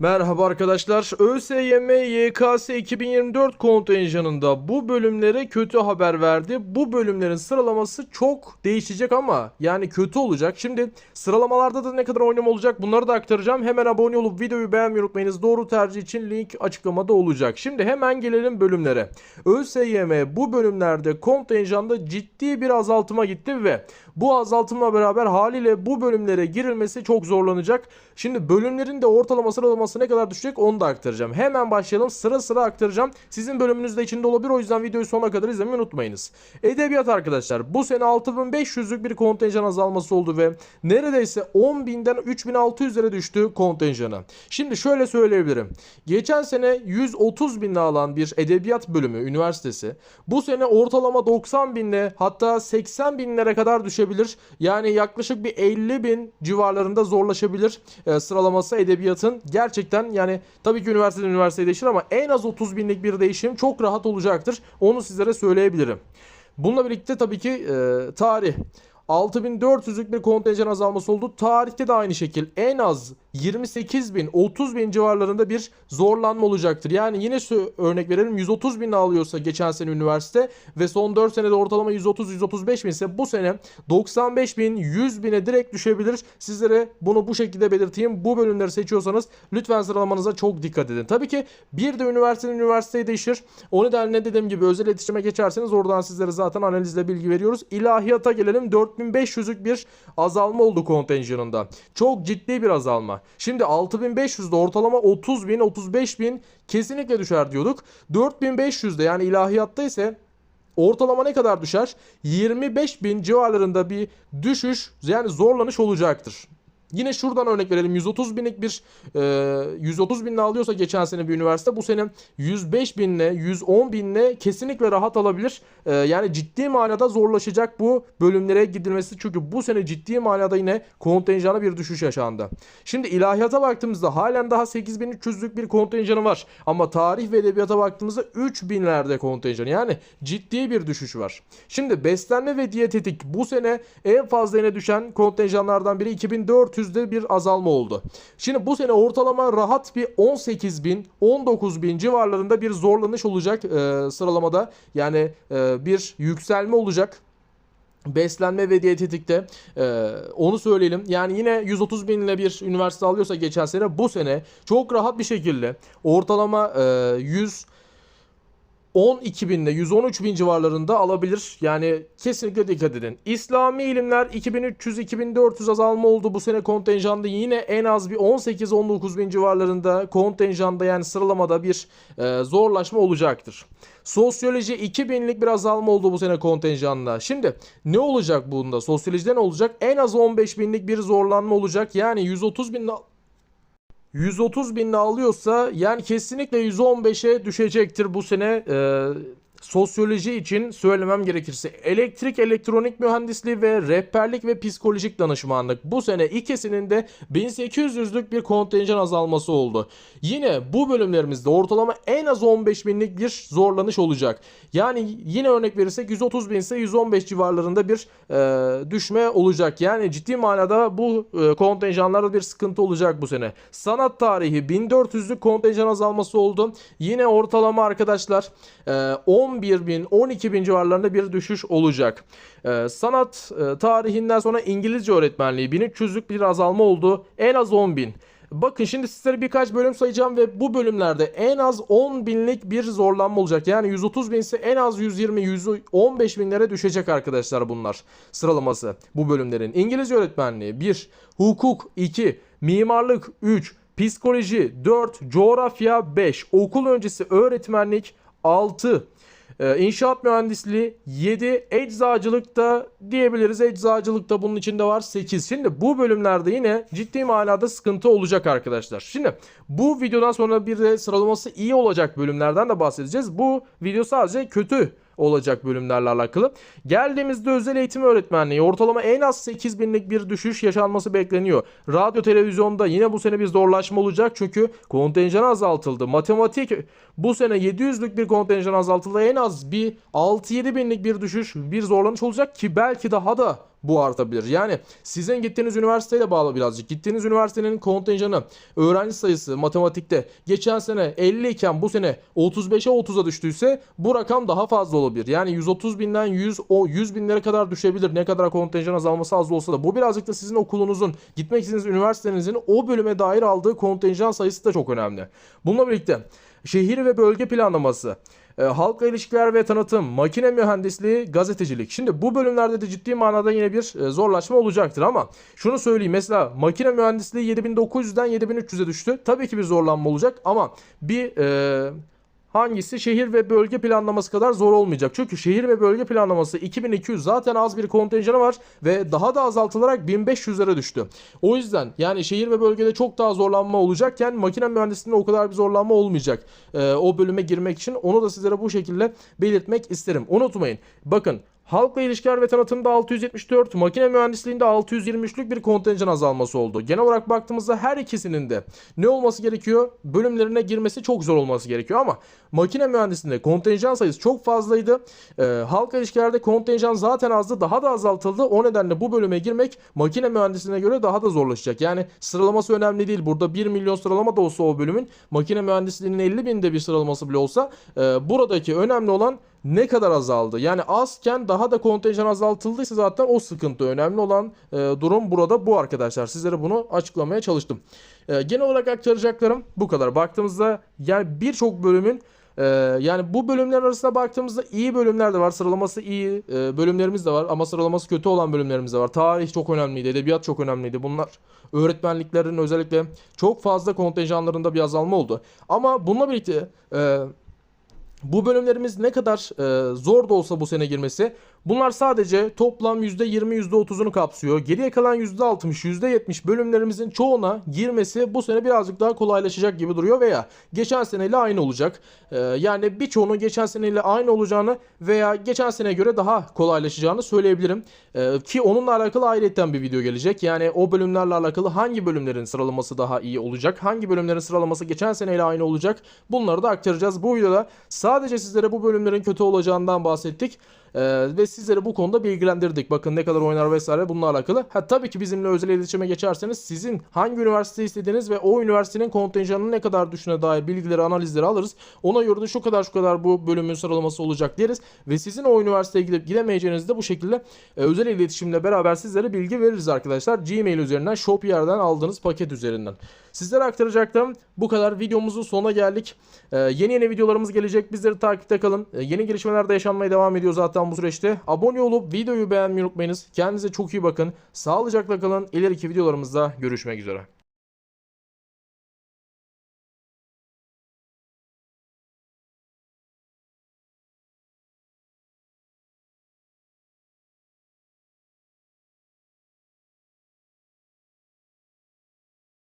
Merhaba arkadaşlar. ÖSYM YKS 2024 kontenjanında bu bölümlere kötü haber verdi. Bu bölümlerin sıralaması çok değişecek ama yani kötü olacak. Şimdi sıralamalarda da ne kadar oynama olacak bunları da aktaracağım. Hemen abone olup videoyu beğenmeyi unutmayınız. Doğru tercih için link açıklamada olacak. Şimdi hemen gelelim bölümlere. ÖSYM bu bölümlerde kontenjanda ciddi bir azaltıma gitti ve bu azaltımla beraber haliyle bu bölümlere girilmesi çok zorlanacak. Şimdi bölümlerin de ortalama sıralaması ne kadar düşecek onu da aktaracağım. Hemen başlayalım. Sıra sıra aktaracağım. Sizin bölümünüz de içinde olabilir. O yüzden videoyu sonuna kadar izlemeyi unutmayınız. Edebiyat arkadaşlar. Bu sene 6500'lük bir kontenjan azalması oldu ve neredeyse 10.000'den 3600'lere düştü kontenjanı. Şimdi şöyle söyleyebilirim. Geçen sene 130 binle alan bir edebiyat bölümü üniversitesi bu sene ortalama 90 binle hatta 80 binlere kadar düşebilir. Yani yaklaşık bir 50 bin civarlarında zorlaşabilir e, sıralaması edebiyatın. Gerçekten yani tabii ki üniversiteden üniversiteye değişir ama en az 30 binlik bir değişim çok rahat olacaktır. Onu sizlere söyleyebilirim. Bununla birlikte tabii ki e, tarih. 6400'lük bir kontenjan azalması oldu. Tarihte de aynı şekil en az 28 bin 30 bin civarlarında bir zorlanma olacaktır. Yani yine şu örnek verelim 130 bin alıyorsa geçen sene üniversite ve son 4 senede ortalama 130-135 bin ise bu sene 95 bin 100 bine direkt düşebilir. Sizlere bunu bu şekilde belirteyim. Bu bölümleri seçiyorsanız lütfen sıralamanıza çok dikkat edin. Tabii ki bir de üniversiteden üniversiteye değişir. O nedenle dediğim gibi özel iletişime geçerseniz oradan sizlere zaten analizle bilgi veriyoruz. İlahiyata gelelim 4500'lük bir azalma oldu kontenjanında. Çok ciddi bir azalma. Şimdi 6500'de ortalama 30 bin 35 bin kesinlikle düşer diyorduk. 4500'de yani ilahiyatta ise ortalama ne kadar düşer? 25 bin civarlarında bir düşüş yani zorlanış olacaktır. Yine şuradan örnek verelim. 130 binlik bir e, 130 binle alıyorsa geçen sene bir üniversite bu sene 105 binle 110 binle kesinlikle rahat alabilir. E, yani ciddi manada zorlaşacak bu bölümlere gidilmesi. Çünkü bu sene ciddi manada yine kontenjana bir düşüş yaşandı. Şimdi ilahiyata baktığımızda halen daha 8300'lük bir kontenjanı var. Ama tarih ve edebiyata baktığımızda 3000'lerde kontenjan. Yani ciddi bir düşüş var. Şimdi beslenme ve diyetetik bu sene en fazla yine düşen kontenjanlardan biri 2400 400'de bir azalma oldu. Şimdi bu sene ortalama rahat bir 18 bin 19 bin civarlarında bir zorlanış olacak e, sıralamada. Yani e, bir yükselme olacak beslenme ve diyetetikte e, onu söyleyelim. Yani yine 130 binle bir üniversite alıyorsa geçen sene bu sene çok rahat bir şekilde ortalama e, 100 12 binle 113 bin civarlarında alabilir. Yani kesinlikle dikkat edin. İslami ilimler 2300-2400 azalma oldu bu sene kontenjanda. Yine en az bir 18-19 bin civarlarında kontenjanda yani sıralamada bir e, zorlaşma olacaktır. Sosyoloji 2000'lik bir azalma oldu bu sene kontenjanda. Şimdi ne olacak bunda? Sosyolojide ne olacak? En az 15 binlik bir zorlanma olacak. Yani 130 bin 130 binle alıyorsa yani kesinlikle 115'e düşecektir bu sene. Ee, sosyoloji için söylemem gerekirse elektrik elektronik mühendisliği ve rehberlik ve psikolojik danışmanlık bu sene ikisinin de 1800'lük bir kontenjan azalması oldu. Yine bu bölümlerimizde ortalama en az 15 binlik bir zorlanış olacak. Yani yine örnek verirsek 130 bin ise 115 civarlarında bir e, düşme olacak. Yani ciddi manada bu e, kontenjanlarda bir sıkıntı olacak bu sene. Sanat tarihi 1400'lük kontenjan azalması oldu. Yine ortalama arkadaşlar e, 10 11 bin 12 bin civarlarında bir düşüş olacak. Ee, sanat e, tarihinden sonra İngilizce öğretmenliği 1300'lük bir azalma oldu. En az 10 bin. Bakın şimdi sizlere birkaç bölüm sayacağım ve bu bölümlerde en az 10 binlik bir zorlanma olacak. Yani 130 bin ise en az 120 115 binlere düşecek arkadaşlar bunlar sıralaması bu bölümlerin. İngilizce öğretmenliği 1, hukuk 2, mimarlık 3, psikoloji 4, coğrafya 5, okul öncesi öğretmenlik 6, ee, inşaat mühendisliği 7, eczacılık da diyebiliriz. Eczacılık da bunun içinde var 8. Şimdi bu bölümlerde yine ciddi manada sıkıntı olacak arkadaşlar. Şimdi bu videodan sonra bir de sıralaması iyi olacak bölümlerden de bahsedeceğiz. Bu video sadece kötü olacak bölümlerle alakalı. Geldiğimizde özel eğitim öğretmenliği ortalama en az 8 binlik bir düşüş yaşanması bekleniyor. Radyo televizyonda yine bu sene bir zorlaşma olacak çünkü kontenjan azaltıldı. Matematik bu sene 700'lük bir kontenjan azaltıldı. En az bir 6-7 binlik bir düşüş bir zorlanış olacak ki belki daha da bu artabilir. Yani sizin gittiğiniz üniversiteye bağlı birazcık. Gittiğiniz üniversitenin kontenjanı, öğrenci sayısı matematikte geçen sene 50 iken bu sene 35'e 30'a düştüyse bu rakam daha fazla olabilir. Yani 130 binden 100, o 100 binlere kadar düşebilir. Ne kadar kontenjan azalması az olsa da. Bu birazcık da sizin okulunuzun, gitmek istediğiniz üniversitenizin o bölüme dair aldığı kontenjan sayısı da çok önemli. Bununla birlikte şehir ve bölge planlaması, e, halkla ilişkiler ve tanıtım, makine mühendisliği, gazetecilik. Şimdi bu bölümlerde de ciddi manada yine bir e, zorlaşma olacaktır ama şunu söyleyeyim mesela makine mühendisliği 7900'den 7300'e düştü. Tabii ki bir zorlanma olacak ama bir e, Hangisi şehir ve bölge planlaması kadar zor olmayacak. Çünkü şehir ve bölge planlaması 2200 zaten az bir kontenjanı var ve daha da azaltılarak 1500'lere düştü. O yüzden yani şehir ve bölgede çok daha zorlanma olacakken makine mühendisliğinde o kadar bir zorlanma olmayacak. Ee, o bölüme girmek için onu da sizlere bu şekilde belirtmek isterim. Unutmayın. Bakın Halkla ilişkiler ve tanıtımda 674, makine mühendisliğinde 623'lük bir kontenjan azalması oldu. Genel olarak baktığımızda her ikisinin de ne olması gerekiyor? Bölümlerine girmesi çok zor olması gerekiyor ama makine mühendisliğinde kontenjan sayısı çok fazlaydı. Ee, halkla ilişkilerde kontenjan zaten azdı, daha da azaltıldı. O nedenle bu bölüme girmek makine mühendisliğine göre daha da zorlaşacak. Yani sıralaması önemli değil. Burada 1 milyon sıralama da olsa o bölümün makine mühendisliğinin 50 binde bir sıralaması bile olsa e, buradaki önemli olan ne kadar azaldı? Yani azken daha da kontenjan azaltıldıysa zaten o sıkıntı. Önemli olan e, durum burada bu arkadaşlar. Sizlere bunu açıklamaya çalıştım. E, genel olarak aktaracaklarım bu kadar. Baktığımızda yani birçok bölümün e, yani bu bölümlerin arasında baktığımızda iyi bölümler de var. Sıralaması iyi e, bölümlerimiz de var ama sıralaması kötü olan bölümlerimiz de var. Tarih çok önemliydi, edebiyat çok önemliydi. Bunlar öğretmenliklerin özellikle çok fazla kontenjanlarında bir azalma oldu. Ama bununla birlikte e, bu bölümlerimiz ne kadar e, zor da olsa bu sene girmesi bunlar sadece toplam %20 %30'unu kapsıyor. Geriye kalan %60 %70 bölümlerimizin çoğuna girmesi bu sene birazcık daha kolaylaşacak gibi duruyor veya geçen seneyle aynı olacak. E, yani birçoğunun geçen seneyle aynı olacağını veya geçen seneye göre daha kolaylaşacağını söyleyebilirim. E, ki onunla alakalı ayrıyetten bir video gelecek. Yani o bölümlerle alakalı hangi bölümlerin sıralaması daha iyi olacak? Hangi bölümlerin sıralaması geçen seneyle aynı olacak? Bunları da aktaracağız. Bu videoda Sadece sizlere bu bölümlerin kötü olacağından bahsettik. Ee, ve sizleri bu konuda bilgilendirdik. Bakın ne kadar oynar vesaire bununla alakalı. Ha tabii ki bizimle özel iletişime geçerseniz sizin hangi üniversite istediğiniz ve o üniversitenin kontenjanının ne kadar düşüne dair bilgileri, analizleri alırız. Ona göre de şu kadar şu kadar bu bölümün sıralaması olacak deriz ve sizin o üniversiteye gidip gidemeyeceğinizi de bu şekilde e, özel iletişimle beraber sizlere bilgi veririz arkadaşlar. Gmail üzerinden, Shopier'den aldığınız paket üzerinden. Sizlere aktaracaklarım bu kadar. Videomuzun sonuna geldik. Ee, yeni yeni videolarımız gelecek. Bizleri takipte kalın. Ee, yeni gelişmeler de yaşanmaya devam ediyor zaten bu süreçte. Abone olup videoyu beğenmeyi unutmayınız. Kendinize çok iyi bakın. Sağlıcakla kalın. İleriki videolarımızda görüşmek üzere.